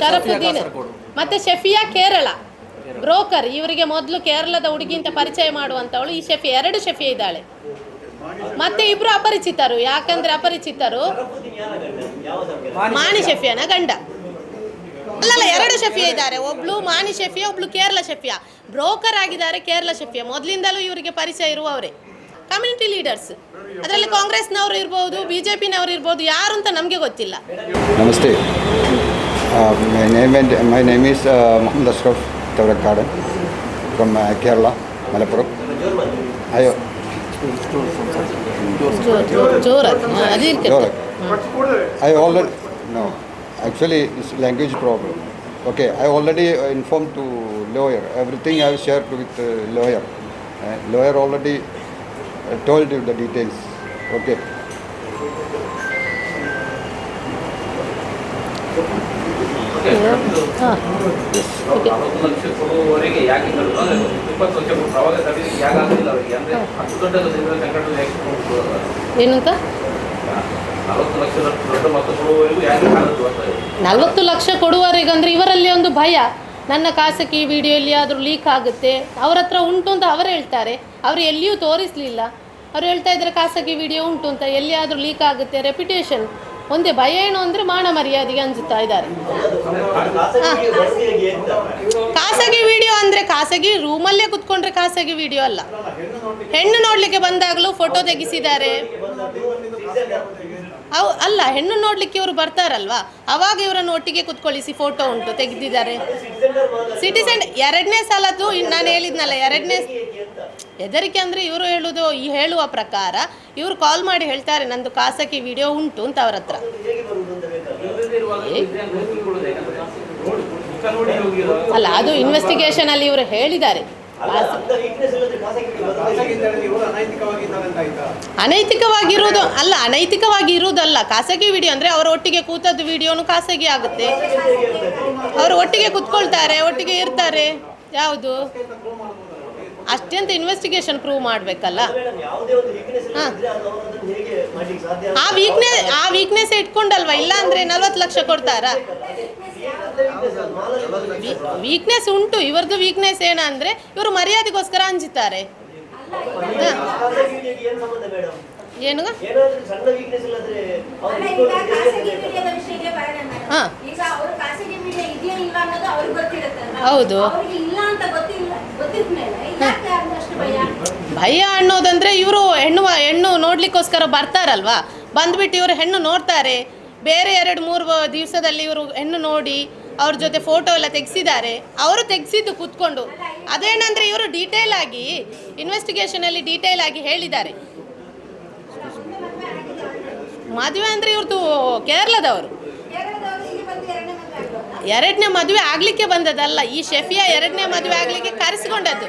ಶರಫುದ್ದೀನ್ ಮತ್ತೆ ಶಫಿಯಾ ಕೇರಳ. ಬ್ರೋಕರ್, ಇವರಿಗೆ ಮೊದಲು ಕೇರಳದ ಹುಡುಗಿ ಅಂತ ಪರಿಚಯ ಮಾಡುವಂತವಳು ಈ ಶಫಿ, ಎರಡು ಶಫಿ ಇದ್ದಾಳೆ. ಮತ್ತೆ ಇಬ್ರು ಅಪರಿಚಿತರು, ಯಾಕಂದ್ರೆ ಅಪರಿಚಿತರು ಮಾಣಿ ಶಫಿಯನ ಗಂಡ. ಅಲ್ಲಲ್ಲ, ಎರಡು ಶಫಿಯಾ ಇದ್ದಾರೆ, ಒಬ್ಳು ಮಾಣಿ ಶಫಿಯಾ, ಒಬ್ಳು ಕೇರಳ ಶಫಿಯಾ. ಬ್ರೋಕರ್ ಆಗಿದ್ದಾರೆ ಕೇರಳ ಶಫಿಯಾ, ಮೊದಲಿಂದಲೂ ಇವರಿಗೆ ಪರಿಚಯ ಇರುವವರೇ. Community leaders. ಅದರಲ್ಲಿ ಕಾಂಗ್ರೆಸ್ನವರು ಇರ್ಬೋದು, ಬಿಜೆಪಿನವರು ಇರ್ಬೋದು, ಯಾರು ಅಂತ ನಮಗೆ ಗೊತ್ತಿಲ್ಲ. Namaste. My name my name is Muhammad Ashraf Thavarakkad from Kerala Malappuram അയ്യോ I already no actually it's language problem okay I already inform to lawyer everything I share to with lawyer lawyer already told you the details okay ಏನಂತ? ನಲವತ್ತು ಲಕ್ಷ ಕೊಡುವವರಿಗಂದ್ರೆ ಇವರಲ್ಲಿ ಒಂದು ಭಯ. ನನ್ನ ಖಾಸಗಿ video ಎಲ್ಲಿಯಾದರೂ leak ಆಗುತ್ತೆ. ಅವ್ರ ಹತ್ರ ಉಂಟು ಅಂತ ಅವರು ಹೇಳ್ತಾರೆ. ಅವರು ಎಲ್ಲಿಯೂ ತೋರಿಸಲಿಲ್ಲ. ಅವ್ರು ಹೇಳ್ತಾ ಇದ್ದಾರೆ ಖಾಸಗಿ ವಿಡಿಯೋ ಉಂಟು ಅಂತ. ಎಲ್ಲಿಯಾದರೂ ಲೀಕ್ ಆಗುತ್ತೆ. ರೆಪ್ಯುಟೇಷನ್ ಒಂದೇ ಭಯ ಏನು ಅಂದರೆ ಮಾನ ಮರ್ಯಾದೆಗೆ ಅಂಜುತ್ತಾ ಇದ್ದಾರೆ. ಖಾಸಗಿ ವಿಡಿಯೋ ಅಂದರೆ ಖಾಸಗಿ ರೂಮಲ್ಲೇ ಕುತ್ಕೊಂಡ್ರೆ ಖಾಸಗಿ ವಿಡಿಯೋ ಅಲ್ಲ. ಹೆಣ್ಣು ನೋಡಲಿಕ್ಕೆ ಬಂದಾಗಲೂ ಫೋಟೋ ತೆಗೆಸಿದ್ದಾರೆ. ಅವು ಅಲ್ಲ, ಹೆಣ್ಣು ನೋಡ್ಲಿಕ್ಕೆ ಇವರು ಬರ್ತಾರಲ್ವಾ? ಅವಾಗ ಇವರನ್ನು ಒಟ್ಟಿಗೆ ಕುತ್ಕೊಳ್ಳಿಸಿ ಫೋಟೋ ಉಂಟು ತೆಗೆದಿದ್ದಾರೆ. ಸಿಟಿಸನ್ ಎರಡನೇ ಸಲದ್ದು ನಾನು ಹೇಳಿದ್ನಲ್ಲ, ಎರಡನೇ ಹೆದರಿಕೆ ಅಂದರೆ ಇವರು ಹೇಳುವುದು ಈ ಹೇಳುವ ಪ್ರಕಾರ ಇವರು ಕಾಲ್ ಮಾಡಿ ಹೇಳ್ತಾರೆ, ನಂದು ಖಾಸಗಿ ವಿಡಿಯೋ ಉಂಟು ಅಂತ ಅವ್ರ ಹತ್ರ. ಅಲ್ಲ, ಅದು ಇನ್ವೆಸ್ಟಿಗೇಷನ್ ಅಲ್ಲಿ ಇವರು ಹೇಳಿದ್ದಾರೆ. ಅನೈತಿಕವಾಗಿರುವುದು, ಅಲ್ಲ ಅನೈತಿಕವಾಗಿ ಇರುವುದಲ್ಲ ಖಾಸಗಿ ವಿಡಿಯೋ ಅಂದರೆ ಅವರ ಒಟ್ಟಿಗೆ ಕೂತದ್ದು ವಿಡಿಯೋನು ಖಾಸಗಿ ಆಗುತ್ತೆ. ಅವರು ಒಟ್ಟಿಗೆ ಕೂತ್ಕೊಳ್ತಾರೆ, ಒಟ್ಟಿಗೆ ಇರ್ತಾರೆ. ಯಾವುದು? ಅಷ್ಟೆಂತ ಇನ್ವೆಸ್ಟಿಗೇಷನ್ ಪ್ರೂವ್ ಮಾಡಬೇಕಲ್ಲ? ಹಾಂ. ಆ ವೀಕ್ನೆಸ್ ಆ ವೀಕ್ನೆಸ್ ಇಟ್ಕೊಂಡಲ್ವಾ? ಇಲ್ಲ ಅಂದರೆ ನಲ್ವತ್ತು ಲಕ್ಷ ಕೊಡ್ತಾರಾ? ವೀಕ್ನೆಸ್ ಉಂಟು. ಇವ್ರದ್ದು ವೀಕ್ನೆಸ್ ಏನಂದ್ರೆ ಇವರು ಮರ್ಯಾದೆಗೋಸ್ಕರ ಅಂಜುತ್ತಾರೆ. ಏನು ಹಾಂ? ಹೌದು. ಭಯ ಅನ್ನೋದಂದ್ರೆ ಇವರು ಹೆಣ್ಣು ಹೆಣ್ಣು ನೋಡ್ಲಿಕ್ಕೋಸ್ಕರ ಬರ್ತಾರಲ್ವಾ? ಬಂದ್ಬಿಟ್ಟು ಇವರು ಹೆಣ್ಣು ನೋಡ್ತಾರೆ. ಬೇರೆ ಎರಡು ಮೂರು ದಿವಸದಲ್ಲಿ ಇವರು ಹೆಣ್ಣು ನೋಡಿ ಅವ್ರ ಜೊತೆ ಫೋಟೋ ಎಲ್ಲ ತೆಗೆಸಿದ್ದಾರೆ. ಅವರು ತೆಗೆಸಿದ್ದು ಕೂತ್ಕೊಂಡು. ಅದೇನಂದ್ರೆ ಇವರು ಡೀಟೇಲ್ ಆಗಿ ಇನ್ವೆಸ್ಟಿಗೇಷನಲ್ಲಿ ಡೀಟೇಲ್ ಆಗಿ ಹೇಳಿದ್ದಾರೆ. ಮದುವೆ ಅಂದ್ರೆ ಇವ್ರದ್ದು ಕೇರಳದವರು ಇಲ್ಲಿ ಬಂದು ಎರಡನೇ ಮದುವೆ ಆಗ್ಬೋದಾ? ಎರಡನೇ ಮದುವೆ ಆಗ್ಲಿಕ್ಕೆ ಬಂದದಲ್ಲ ಈ ಶೆಫಿಯಾ ಎರಡನೇ ಮದುವೆ ಆಗ್ಲಿಕ್ಕೆ ಕರೆಸ್ಕೊಂಡದ್ದು.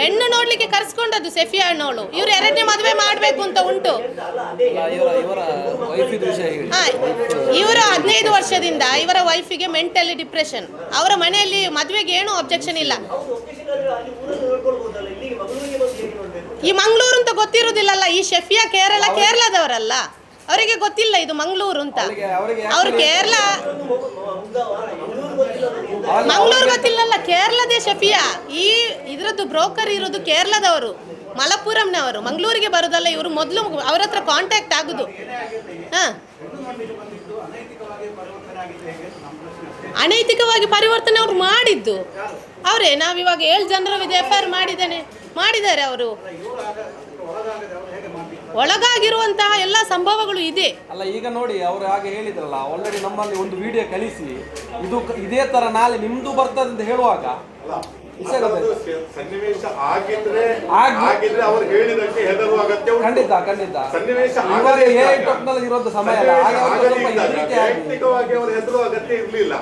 ಹೆಣ್ಣು ನೋಡ್ಲಿಕ್ಕೆ ಕರೆಸ್ಕೊಂಡದ್ದು ಸೆಫಿಯಾ ಅಣ್ಣವಳು ಇವ್ರು ಎರಡನೇ ಮದುವೆ ಮಾಡಬೇಕು ಅಂತ ಉಂಟು. ಇವರ ಹದಿನೈದು ವರ್ಷದಿಂದ ಇವರ ವೈಫಿಗೆ ಮೆಂಟಲಿ ಡಿಪ್ರೆಷನ್ ಅವರ ಮನೆಯಲ್ಲಿ ಮದುವೆಗೆ ಏನೂ ಅಬ್ಜೆಕ್ಷನ್ ಇಲ್ಲ. ಈ ಮಂಗಳೂರು ಅಂತ ಗೊತ್ತಿರುವುದಿಲ್ಲಲ್ಲ ಈ ಶೆಫಿಯಾ ಕೇರಳ ಕೇರಳದವರಲ್ಲ. ಅವರಿಗೆ ಗೊತ್ತಿಲ್ಲ ಇದು ಮಂಗಳೂರು ಅಂತ. ಅವರು ಕೇರಳ ಮಂಗಳೂರು ಗೊತ್ತಿಲ್ಲಲ್ಲ ಕೇರಳದೇ ಶಫಿಯಾ. ಈ ಇದರದ್ದು ಬ್ರೋಕರ್ ಇರೋದು ಕೇರಳದವರು ಮಲಪುರಂನವರು ಮಂಗಳೂರಿಗೆ ಬರೋದಲ್ಲ ಇವರು ಮೊದಲು ಅವ್ರ ಹತ್ರ ಕಾಂಟ್ಯಾಕ್ಟ್ ಆಗುದು. ಹಾಂ. ಅನೈತಿಕವಾಗಿ ಪರಿವರ್ತನೆ ಅವ್ರು ಮಾಡಿದ್ದು. ಅವರೇ ನಾವಿವಾಗ ಏಳು ಜನರ ವಿಧ ಎಫ್ ಐ ಆರ್ ಮಾಡಿದ್ದೇನೆ. ಮಾಡಿದ್ದಾರೆ ಅವರು. ಒಳಗಾಗಿರುವಂತಹ ಎಲ್ಲ ಸಂಭವಗಳು ಇದೆ ಅಲ್ಲ, ಈಗ ನೋಡಿ, ಅವರು ಹಾಗೆ ಹೇಳಿದ್ರಲ್ಲ ಆಲ್ರೆಡಿ ನಮ್ಮಲ್ಲಿ ಒಂದು ವಿಡಿಯೋ ಕಳಿಸಿ ಇದು ಇದೇ ತರ ನಾಳೆ ನಿಮ್ದು ಬರ್ತದೆ ಅಂತ ಹೇಳುವಾಗ? ಸನ್ನಿವೇಶ ಆಗಿದ್ರೆ ಆಗಿದ್ರೆ ಅವ್ರು ಹೇಳಿದಂತೆ ಹೆದರುವ ಅಗತ್ಯ ಖಂಡಿತ ಖಂಡಿತ. ಸನ್ನಿವೇಶ ಟೆಕ್ನಾಲಜಿ ಇರೋದು ಸಮಯ ವೈಯಕ್ತಿಕವಾಗಿ ಅವರು ಹೆದರುವ ಅಗತ್ಯ ಇರ್ಲಿಲ್ಲ.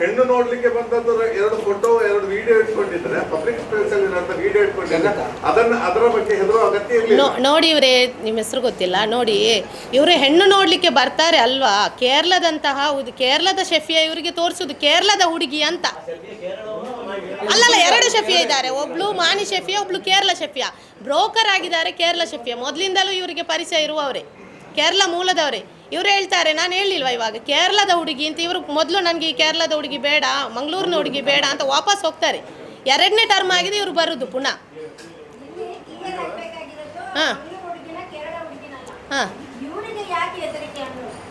ಹೆಣ್ಣು ನೋಡ್ಲಿಕ್ಕೆ ಬಂದದ್ದು ಎರಡು ಫೋಟೋ ಎರಡು ವಿಡಿಯೋ ಇಟ್ಕೊಂಡಿದ್ರೆ ಪಬ್ಲಿಕ್ ಸ್ಪೇಸ್ ಅಲ್ಲಿ ವಿಡಿಯೋ ಇಟ್ಕೊಂಡಿದ್ರೆ ಅದನ್ನ ಅದರ ಬಗ್ಗೆ ಹೆದರುವ ಅಗತ್ಯ ಇರಲಿಲ್ಲ. ನೋಡಿ ಇವರೇ ನಿಮ್ಮ ಹೆಸರು ಗೊತ್ತಿಲ್ಲ. ನೋಡಿ ಇವರು ಹೆಣ್ಣು ನೋಡ್ಲಿಕ್ಕೆ ಬರ್ತಾರೆ ಅಲ್ವಾ? ಕೇರಳದಂತಹ ಕೇರಳದ ಶೆಫಿಯಾ ಇವರಿಗೆ ತೋರಿಸೋದು ಕೇರಳದ ಹುಡುಗಿ ಅಂತ. ಅಲ್ಲಲ್ಲ ಎರಡು ಶಫಿಯ ಇದ್ದಾರೆ. ಒಬ್ಳು ಮಾನಿ ಶೆಫಿಯಾ ಒಬ್ಳು ಕೇರಳ ಶೆಫಿಯ. ಬ್ರೋಕರ್ ಆಗಿದ್ದಾರೆ ಕೇರಳ ಶೆಫಿಯ. ಮೊದಲಿಂದಲೂ ಇವರಿಗೆ ಪರಿಚಯ ಇರುವವರೇ. ಕೇರಳ ಮೂಲದವರೇ. ಇವರು ಹೇಳ್ತಾರೆ ನಾನು ಹೇಳಿಲ್ವಾ ಇವಾಗ? ಕೇರಳದ ಹುಡುಗಿ ಅಂತ ಇವರು ಮೊದಲು ನನಗೆ ಈ ಕೇರಳದ ಹುಡುಗಿ ಬೇಡ ಮಂಗಳೂರಿನ ಹುಡುಗಿ ಬೇಡ ಅಂತ ವಾಪಸ್ ಹೋಗ್ತಾರೆ. ಎರಡನೇ ಟರ್ಮ್ ಆಗಿದೆ ಇವರು ಬರೋದು ಪುನಃ. ಹಾಂ. ಹಾಂ.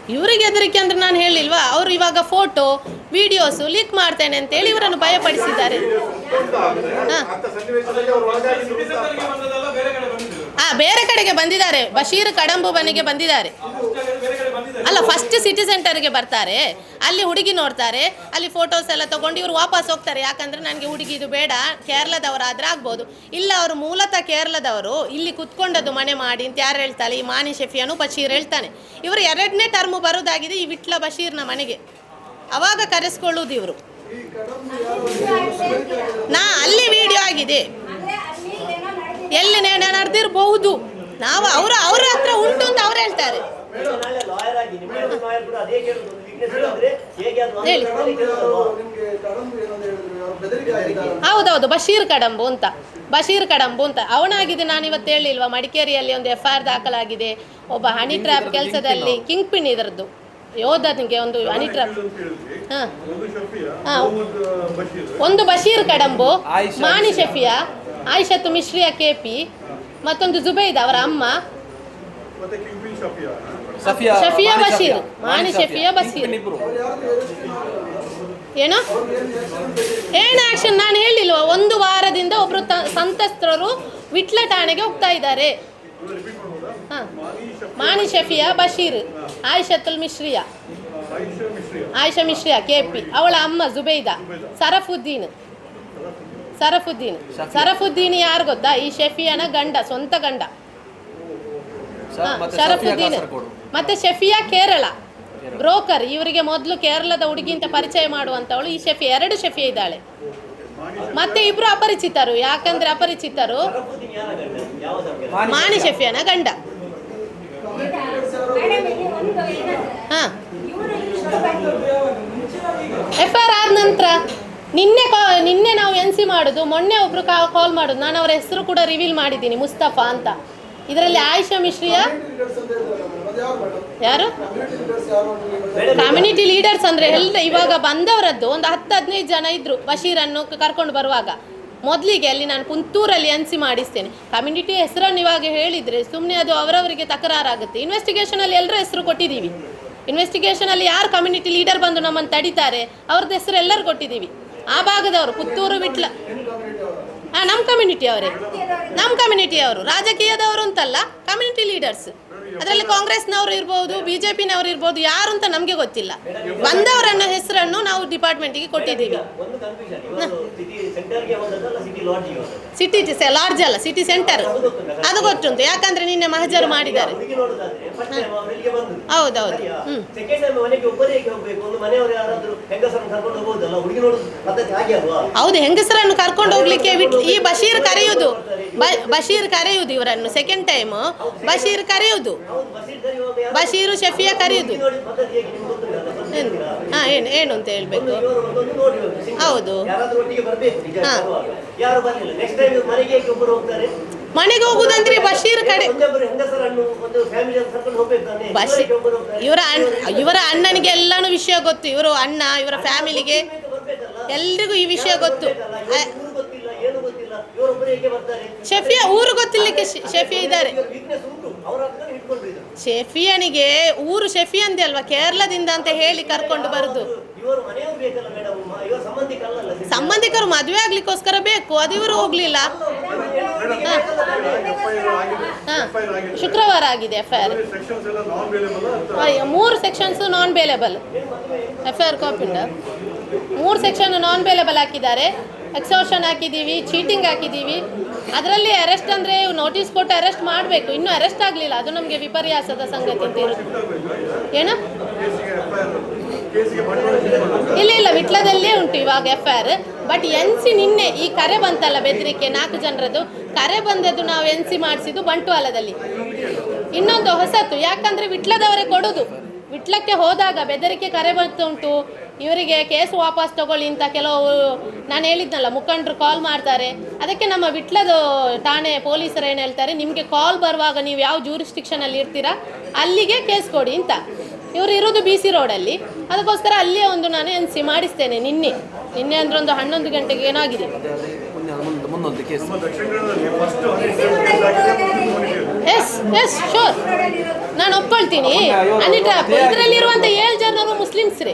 ಇವರಿಗೆ ಹೆದರಿಕೆ ಅಂದ್ರೆ ನಾನು ಹೇಳಿಲ್ವಾ? ಅವರು ಇವಾಗ ಫೋಟೋ ವಿಡಿಯೋಸು ಲೀಕ್ ಮಾಡ್ತೇನೆ ಅಂತೇಳಿ ಇವರನ್ನು ಭಯಪಡಿಸಿದ್ದಾರೆ. ಹಾ. ಅಂತ ಬೇರೆ ಕಡೆಗೆ ಬಂದಿದ್ದಾರೆ. ಬಶೀರ್ ಕಡಂಬು ಕಡೆ ಬಂದಿದ್ದಾರೆ ಅಲ್ಲ ಫಸ್ಟ್ ಸಿಟಿ ಸೆಂಟರ್ಗೆ ಬರ್ತಾರೆ. ಅಲ್ಲಿ ಹುಡುಗಿ ನೋಡ್ತಾರೆ. ಅಲ್ಲಿ ಫೋಟೋಸ್ ಎಲ್ಲ ತಗೊಂಡು ಇವರು ವಾಪಸ್ ಹೋಗ್ತಾರೆ. ಯಾಕಂದ್ರೆ ನನಗೆ ಹುಡುಗಿ ಇದು ಬೇಡ. ಕೇರಳದವರಾದ್ರೆ ಆಗ್ಬೋದು. ಇಲ್ಲ, ಅವರು ಮೂಲತಃ ಕೇರಳದವರು. ಇಲ್ಲಿ ಕುತ್ಕೊಂಡದ್ದು ಮನೆ ಮಾಡಿ ಅಂತ ಯಾರು ಹೇಳ್ತಾರೆ ಈ ಮಾನಿ ಶೆಫಿಯನು ಬಶೀರ್ ಹೇಳ್ತಾನೆ. ಇವರು ಎರಡನೇ ಟರ್ಮ್ ಬರೋದಾಗಿದೆ ಈ ವಿಟ್ಲ ಬಶೀರ್ನ ಮನೆಗೆ. ಅವಾಗ ಕರೆಸ್ಕೊಳ್ಳೋದು ಇವರು. ನಾ, ಅಲ್ಲಿ ವಿಡಿಯೋ ಆಗಿದೆ. ಎಲ್ಲಿ ನಡೆದಿರಬಹುದು ನಾವು ಅವರು, ಅವ್ರ ಹತ್ರ ಉಂಟು ಅಂತ ಅವ್ರು ಹೇಳ್ತಾರೆ. ನಾಳೆ ಲಾಯರ್ ಆಗಿ ನಿಮ್ಮ ಲಾಯರ್ ಕೂಡ ಅದೇ ಕೇಳುದು. ಒಂದು ವೀಕ್ನೆಸ್ ಇದ್ರೆ ಹೇಗೆ ಅದು ಹೇಳಿ. ಅನುಭವದಲ್ಲಿ ಕೇಳೋದಲ್ವಾ? ಹೌದೌದು ಬಶೀರ್ ಕಡಂಬು ಅಂತ. ಬಶೀರ್ ಕಡಂಬು ಅಂತ. ಅವನಾಗಿದೆ ನಾನು ಇವತ್ತು ಹೇಳಿಲ್ವಾ? ಮಡಿಕೇರಿಯಲ್ಲಿ ಒಂದು ಎಫ್ ಐ ಆರ್ ದಾಖಲಾಗಿದೆ. ಒಬ್ಬ ಹನಿ ಟ್ರಾಪ್ ಕೆಲಸದಲ್ಲಿ ಕಿಂಗ್ ಪಿನ್ ಇದರದ್ದು. ಯೋಧನಿಗೆ ಒಂದು ಹನಿ ಟ್ರಾಪ್ ಹಾಂ. ಹಾಂ. ಒಂದು ಬಶೀರ್ ಕಡಂಬು ಮಾಣಿ ಮಾನಿ ಶಫಿಯಾ ಆಯಿಷತ್ತು ಮಿಶ್ರಿಯಾ ಕೆಪಿ ಮತ್ತೊಂದು ಜುಬೈದ್ ಅವರ ಅಮ್ಮ. ಸಫಿಯಾ ಶಫಿಯಾ ಮಾನಿ ಬಶೀರ್ ಮಾನಿ ಶಫಿಯಾ. ಬಶೀರ್. ಇಬ್ರು. ಏನು? ಏನು ಆಕ್ಷನ್ ನಾನು ಹೇಳಿಲ್ವಾ ಒಂದು ವಾರದಿಂದ ಒಬ್ರು ಸಂತಸ್ತ್ರರು ಸಂತ್ರಸ್ತರು ವಿಟ್ಲ ಠಾಣೆಗೆ ಹೋಗ್ತಾ ಇದ್ದಾರೆ. ಹಾ. ಮಾನಿ ಶಫಿಯಾ ಬಶೀರ್ ಆಯಿಷತುಲ್ ಮಿಶ್ರಿಯಾ. ಆಯಿಷಾ ಮಿಶ್ರಿಯಾ ಕೆ ಪಿ ಅವಳ ಅಮ್ಮ ಜುಬೈದಾ ಸರಫುದ್ದೀನ್. ಸರಫುದ್ದೀನ್. ಸರಫುದ್ದೀನ್ ಯಾರು ಗೊತ್ತಾ? ಈ ಶಫಿಯಾನ ಗಂಡ ಸ್ವಂತ ಗಂಡ. ಹಾ, ಮತ್ತೆ ಶರಫುದ್ದೀನ್ ಮತ್ತೆ ಶಫಿಯಾ ಕೇರಳ. ಬ್ರೋಕರ್, ಇವರಿಗೆ ಮೊದಲು ಕೇರಳದ ಹುಡುಗಿ ಅಂತ ಪರಿಚಯ ಮಾಡುವಂಥವಳು ಈ ಶಫಿ, ಎರಡು ಶೆಫಿ ಇದ್ದಾಳೆ. ಮತ್ತೆ ಇಬ್ರು ಅಪರಿಚಿತರು. ಯಾಕಂದ್ರೆ ಅಪರಿಚಿತರು ಮಾಣಿ ಶಫಿಯನ ಗಂಡ. ಹಾ. ಎಫ್ ಆರ್ ಆದ ನಂತರ ನಿನ್ನೆ ನಿನ್ನೆ ನಾವು ಎನ್ ಸಿ ಮಾಡೋದು, ಮೊನ್ನೆ ಒಬ್ರು ಕಾಲ್ ಮಾಡೋದು. ನಾನು ಅವರ ಹೆಸರು ಕೂಡ ರಿವೀಲ್ ಮಾಡಿದ್ದೀನಿ, ಮುಸ್ತಫಾ ಅಂತ. ಇದರಲ್ಲಿ ಆಯಿಷಾ ಮಿಶ್ರಿಯಾ ಯಾರು? ಕಮ್ಯುನಿಟಿ ಲೀಡರ್ಸ್ ಅಂದ್ರೆ ಎಲ್ಲ ಇವಾಗ ಬಂದವರದ್ದು ಒಂದು ಹತ್ತು ಹದಿನೈದು ಜನ ಇದ್ರು ಬಶೀರನ್ನು ಕರ್ಕೊಂಡು ಬರುವಾಗ. ಮೊದಲಿಗೆ ಅಲ್ಲಿ ನಾನು ಕುಂತೂರಲ್ಲಿ ಎನ್ಸಿ ಮಾಡಿಸ್ತೇನೆ. ಕಮ್ಯುನಿಟಿ ಹೆಸರನ್ನು ಇವಾಗ ಹೇಳಿದ್ರೆ ಸುಮ್ಮನೆ ಅದು ಅವರವರಿಗೆ ತಕರಾರಾಗುತ್ತೆ. ಇನ್ವೆಸ್ಟಿಗೇಷನ್ ಅಲ್ಲಿ ಎಲ್ಲರ ಹೆಸರು ಕೊಟ್ಟಿದ್ದೀವಿ. ಇನ್ವೆಸ್ಟಿಗೇಷನ್ ಅಲ್ಲಿ ಯಾರು ಕಮ್ಯುನಿಟಿ ಲೀಡರ್ ಬಂದು ನಮ್ಮನ್ನು ತಡಿತಾರೆ, ಅವ್ರದ್ದು ಹೆಸರು ಎಲ್ಲರೂ ಕೊಟ್ಟಿದ್ದೀವಿ. ಆ ಭಾಗದವರು, ಪುತ್ತೂರು ಬಿಟ್ಲ ಹಾಂ ನಮ್ಮ ಕಮ್ಯುನಿಟಿ ಅವರೇ. ನಮ್ಮ ಕಮ್ಯುನಿಟಿ ಅವರು, ರಾಜಕೀಯದವರು ಅಂತಲ್ಲ ಕಮ್ಯುನಿಟಿ ಲೀಡರ್ಸ್ ಅದರಲ್ಲಿ ಕಾಂಗ್ರೆಸ್ನವರು ಇರ್ಬೋದು ಬಿಜೆಪಿನವರು ಇರ್ಬೋದು ಯಾರು ಅಂತ ನಮಗೆ ಗೊತ್ತಿಲ್ಲ. ಬಂದವರನ್ನ ಹೆಸರನ್ನು ನಾವು ಡಿಪಾರ್ಟ್ಮೆಂಟಿಗೆ ಕೊಟ್ಟಿದ್ದೀವಿ. ಸಿಟಿ ಲಾಡ್ಜ್ ಅಲ್ಲ ಸಿಟಿ ಸೆಂಟರ್ ಅದು ಗೊತ್ತುಂಟು. ಯಾಕಂದ್ರೆ ನಿನ್ನೆ ಮಹಜರು ಮಾಡಿದ್ದಾರೆ. ಹೌದೌದು. ಹೌದು ಹೆಂಗಸರನ್ನು ಕರ್ಕೊಂಡು ಹೋಗ್ಲಿಕ್ಕೆ ಈ ಬಶೀರ್ ಕರೆಯುವುದು ಬಶೀರ್ ಕರೆಯುವುದು ಇವರನ್ನು ಸೆಕೆಂಡ್ ಟೈಮ್ ಬಶೀರ್ ಕರೆಯುವುದು ಬಶೀರು ಶಫಿಯಾ ಕರೆಯುವುದು ಏನು ಏನು ಅಂತ ಹೇಳ್ಬೇಕು. ಹೌದು. ಮನೆಗೆ ಹೋಗುದಂದ್ರೆ ಬಶೀರ್ ಕಡೆ. ಇವರ ಅಣ್ಣ ಇವರ ಅಣ್ಣನಿಗೆ ಎಲ್ಲಾನು ವಿಷಯ ಗೊತ್ತು ಇವರು ಅಣ್ಣ, ಇವರ ಫ್ಯಾಮಿಲಿಗೆ ಎಲ್ರಿಗೂ ಈ ವಿಷಯ ಗೊತ್ತು ಬರ್ಬೇಕಲ್ಲ. ಇವ್ರಿಗೆ ಊರು ಗೊತ್ತಿಲ್ಲ ಏನು ಗೊತ್ತಿಲ್ಲ ಇವರೊಬ್ಬರು ಹೇಗೆ ಬರ್ತಾರೆ ಶಫಿಯಾ ಊರು ಗೊತ್ತಿಲ್ಲಕ್ಕೆ ಶಫಿಯಾ ಇದ್ದಾರೆ ಶಫಿಯನಿಗೆ ಊರು ಶೆಫಿ ಅಂದೆ ಅಲ್ವಾ ಕೇರಳದಿಂದ ಅಂತ ಹೇಳಿ ಕರ್ಕೊಂಡು ಬರುದು ಸಂಬಂಧಿಕರು ಮದುವೆ ಆಗ್ಲಿಕ್ಕೋಸ್ಕರ ಬೇಕು ಅದು ಇವರು ಹೋಗ್ಲಿಲ್ಲ ಶುಕ್ರವಾರ ಆಗಿದೆ ಎಫ್ ಐ ಆರ್ ಮೂರು sections non bailable F I R ಕಾಪಿಂದ ಮೂರು ಸೆಕ್ಷನ್ ನಾನ್ ಬೇಲೆಬಲ್ ಹಾಕಿದ್ದಾರೆ ಎಕ್ಸೋರ್ಷನ್ ಹಾಕಿದ್ದೀವಿ ಚೀಟಿಂಗ್ ಹಾಕಿದ್ದೀವಿ. ಅದರಲ್ಲಿ ಅರೆಸ್ಟ್ ಅಂದರೆ ನೋಟಿಸ್ ಕೊಟ್ಟು ಅರೆಸ್ಟ್ ಮಾಡಬೇಕು. ಇನ್ನೂ ಅರೆಸ್ಟ್ ಆಗಲಿಲ್ಲ. ಅದು ನಮಗೆ ವಿಪರ್ಯಾಸದ ಸಂಗತಿ ಅಂತ ಇರುತ್ತೆ ಏನು? ಇಲ್ಲ ಇಲ್ಲ. ವಿಟ್ಲದಲ್ಲೇ ಉಂಟು ಇವಾಗ F I but N C ನಿನ್ನೆ ಈ ಕರೆ ಬಂತಲ್ಲ ಬೆದರಿಕೆ, ನಾಲ್ಕು ಜನರದ್ದು. ಕರೆ ಬಂದದ್ದು ನಾವು ಎನ್ ಸಿ ಮಾಡಿಸಿದ್ದು ಬಂಟ್ವಾಲದಲ್ಲಿ ಇನ್ನೊಂದು ಹೊಸತು ಯಾಕಂದ್ರೆ ವಿಟ್ಲದವರೇ ಕೊಡೋದು. ವಿಟ್ಲಕ್ಕೆ ಹೋದಾಗ ಬೆದರಿಕೆ ಕರೆ ಬಂತುಂಟು. ಇವರಿಗೆ ಕೇಸ್ ವಾಪಸ್ ತಗೊಳ್ಳಿ ಅಂತ ಕೆಲವು, ನಾನು ಹೇಳಿದ್ನಲ್ಲ, ಮುಖಂಡರು ಕಾಲ್ ಮಾಡ್ತಾರೆ. ಅದಕ್ಕೆ ನಮ್ಮ ವಿಟ್ಲದ ಠಾಣೆ ಪೊಲೀಸರು ಏನು ಹೇಳ್ತಾರೆ, ನಿಮಗೆ ಕಾಲ್ ಬರುವಾಗ ನೀವು ಯಾವ ಜೂರಿಸ್ಟಿಕ್ಷನಲ್ಲಿ ಇರ್ತೀರಾ, ಅಲ್ಲಿಗೆ ಕೇಸ್ ಕೊಡಿ ಅಂತ. ಇವರು ಇರೋದು ಬಿ ಸಿ ರೋಡಲ್ಲಿ ಅದಕ್ಕೋಸ್ಕರ ಅಲ್ಲಿಯೇ ಒಂದು ನಾನು ಎನ್ ಸಿ ಮಾಡಿಸ್ತೇನೆ, ನಿನ್ನೆ. ನಿನ್ನೆ ಅಂದ್ರೆ ಒಂದು ಹನ್ನೊಂದು ಗಂಟೆಗೆ ಏನಾಗಿದೆ. ಮುಂದೆ ಮುಂದೊಂದು ಕೇಸ್ ಎಸ್ ಎಸ್ ಶೋರ್ ನಾನು ಒಪ್ಕೊಳ್ತೀನಿ. ಅನಿಟ್ರಾಪ್ ಇದರಲ್ಲಿರುವಂಥ ಏಳು ಜನರು ಮುಸ್ಲಿಮ್ಸ್ರೇ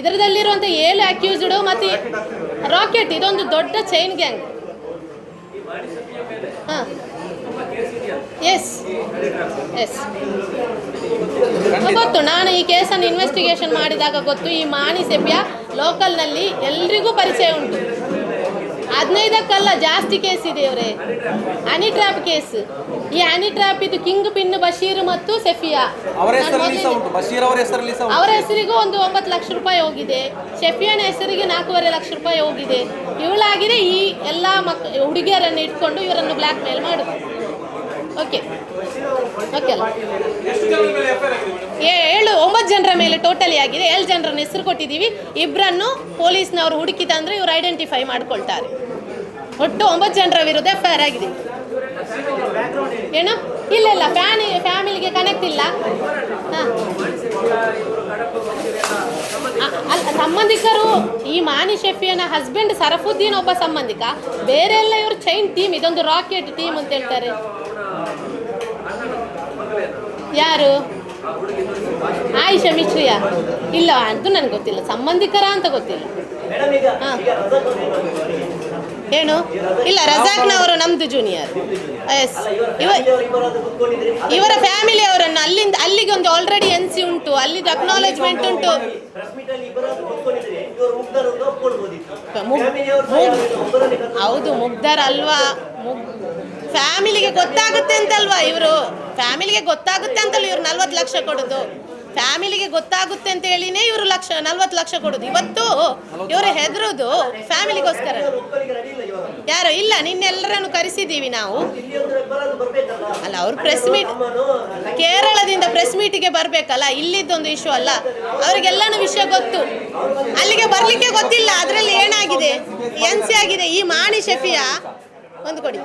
ಇದರದಲ್ಲಿರುವಂಥ ಏಳು ಅಕ್ಯೂಸ್ಡ್ ಮತ್ತು ರಾಕೆಟ್ ಇದೊಂದು ದೊಡ್ಡ ಚೈನ್ ಗ್ಯಾಂಗ್ ಹಾಂ. ಎಸ್ ಎಸ್ ಗೊತ್ತು ನಾನು ಈ ಕೇಸನ್ನು ಇನ್ವೆಸ್ಟಿಗೇಷನ್ ಮಾಡಿದಾಗ ಗೊತ್ತು ಈ ಮಾಣಿ ಸೆಬ್ಯ ಲೋಕಲ್ನಲ್ಲಿ ಎಲ್ರಿಗೂ ಪರಿಚಯ ಉಂಟು. ಹದಿನೈದಕ್ಕಲ್ಲ ಜಾಸ್ತಿ ಕೇಸ್ ಇದೆ ಇವರೇ. Honey trap trap case. ಈ ಅನಿಟ್ರಾಪ್ ಟ್ರ್ಯಾಪ್ ಇದು ಕಿಂಗ್ ಪಿನ್ ಬಶೀರ್ ಮತ್ತು ಸೆಫಿಯಾ ಅವರ ಹೆಸರಲ್ಲಿ ಸಹ ಉಂಟು ಬಶೀರ್ ಅವರ ಹೆಸರಲ್ಲಿ ಸಹ ಅವರ ಹೆಸರಿಗೂ ಒಂದು ಒಂಬತ್ತು ಲಕ್ಷ ರೂಪಾಯಿ ಹೋಗಿದೆ. ಸೆಫಿಯಾನ ಹೆಸರಿಗೆ ನಾಲ್ಕೂವರೆ ಲಕ್ಷ ರೂಪಾಯಿ ಹೋಗಿದೆ. ಇವಳಾಗಿದೆ ಈ ಎಲ್ಲ ಮಕ್ ಹುಡುಗಿಯರನ್ನು ಇಟ್ಕೊಂಡು ಇವರನ್ನು ಬ್ಲ್ಯಾಕ್ ಮೇಲ್ ಮಾಡುದು. ಓಕೆ ಓಕೆ ಅಲ್ಲ. ಏ- ಏಳು ಒಂಬತ್ತು ಜನರ ಮೇಲೆ ಟೋಟಲಿ ಆಗಿದೆ. ಏಳು ಜನರನ್ನ ಹೆಸರು ಕೊಟ್ಟಿದ್ದೀವಿ. ಇಬ್ಬರನ್ನು ಪೊಲೀಸ್ನವರು ಹುಡುಕಿ ಅಂದರೆ ಇವರು ಐಡೆಂಟಿಫೈ ಮಾಡ್ಕೊಳ್ತಾರೆ. ಒಟ್ಟು ಒಂಬತ್ತು ಜನರ ವಿರುದ್ಧ ಎಫ್ ಐ ಆರ್ ಆಗಿದೆ. ಏನು? ಇಲ್ಲ ಇಲ್ಲ ಫ್ಯಾನಿ ಫ್ಯಾಮಿಲಿಗೆ ಕನೆಕ್ಟ್ ಇಲ್ಲ. ಹಾಂ. ಅಲ್ಲ ಸಂಬಂಧಿಕರು ಈ ಮಾನಿ ಶೆಫಿಯನ ಹಸ್ಬೆಂಡ್ ಸರಫುದ್ದೀನ್ ಒಬ್ಬ ಸಂಬಂಧಿಕ. ಬೇರೆ ಎಲ್ಲ ಇವರು ಚೈನ್ ಟೀಮ್ ಇದೊಂದು ರಾಕೆಟ್ ಟೀಮ್ ಅಂತ ಹೇಳ್ತಾರೆ. ಯಾರು? ಆಯಿಷಾ ಮಿಶ್ರಿಯಾ? ಇಲ್ಲ, ಅಂತೂ ನನಗೆ ಗೊತ್ತಿಲ್ಲ. ಸಂಬಂಧಿಕರ ಅಂತ ಗೊತ್ತಿಲ್ಲ. ಏನ್? ಇಲ್ಲ, ರಜಾಕ್ನವರು ನಮ್ದು ಜೂನಿಯರ್ ಎಸ್ ಇವ ಇವರ ಫ್ಯಾಮಿಲಿ ಅವರನ್ನು ಅಲ್ಲಿಂದ ಅಲ್ಲಿಗೆ ಒಂದು ಆಲ್ರೆಡಿ ಎನ್ ಸಿ ಉಂಟು. ಅಲ್ಲಿದ್ದು ಅಕ್ನಾಲೇಜ್ಮೆಂಟ್ ಉಂಟು. ಹೌದು ಮುಗ್ಧರ್ ಅಲ್ವಾ ಮುಗ್- ಫ್ಯಾಮಿಲಿಗೆ ಗೊತ್ತಾಗುತ್ತೆ ಅಂತಲ್ವಾ ಇವರು? ಫ್ಯಾಮಿಲಿಗೆ ಗೊತ್ತಾಗುತ್ತೆ ಅಂತಲ್ಲ ಇವ್ರು ನಲ್ವತ್ತು ಲಕ್ಷ ಕೊಡೋದು. ಫ್ಯಾಮಿಲಿಗೆ ಗೊತ್ತಾಗುತ್ತೆ ಅಂತ ಹೇಳಿನೇ ಇವರು ಲಕ್ಷ, ನಲ್ವತ್ತು ಲಕ್ಷ ಕೊಡೋದು. ಇವತ್ತು ಇವರು ಹೆದರೋದು ಫ್ಯಾಮಿಲಿಗೋಸ್ಕರ. ಯಾರೋ? ಇಲ್ಲ ನಿನ್ನೆಲ್ಲರನ್ನು ಕರೆಸಿದ್ದೀವಿ ನಾವು. ಅಲ್ಲ, ಅವ್ರು ಪ್ರೆಸ್ ಮೀಟ್ ಕೇರಳದಿಂದ ಪ್ರೆಸ್ ಮೀಟಿಗೆ ಬರಬೇಕಲ್ಲ, ಇಲ್ಲಿದ್ದೊಂದು ಇಶ್ಯೂ ಅಲ್ಲ. ಅವರಿಗೆಲ್ಲನೂ ವಿಷಯ ಗೊತ್ತು. ಅಲ್ಲಿಗೆ ಬರಲಿಕ್ಕೆ ಗೊತ್ತಿಲ್ಲ, ಅದರಲ್ಲಿ ಏನಾಗಿದೆ? ಎನ್ ಸಿ ಆಗಿದೆ. ಈ ಮಾಣಿ ಶೆಫಿಯಾ, ಒಂದು ಕೊಡಿ.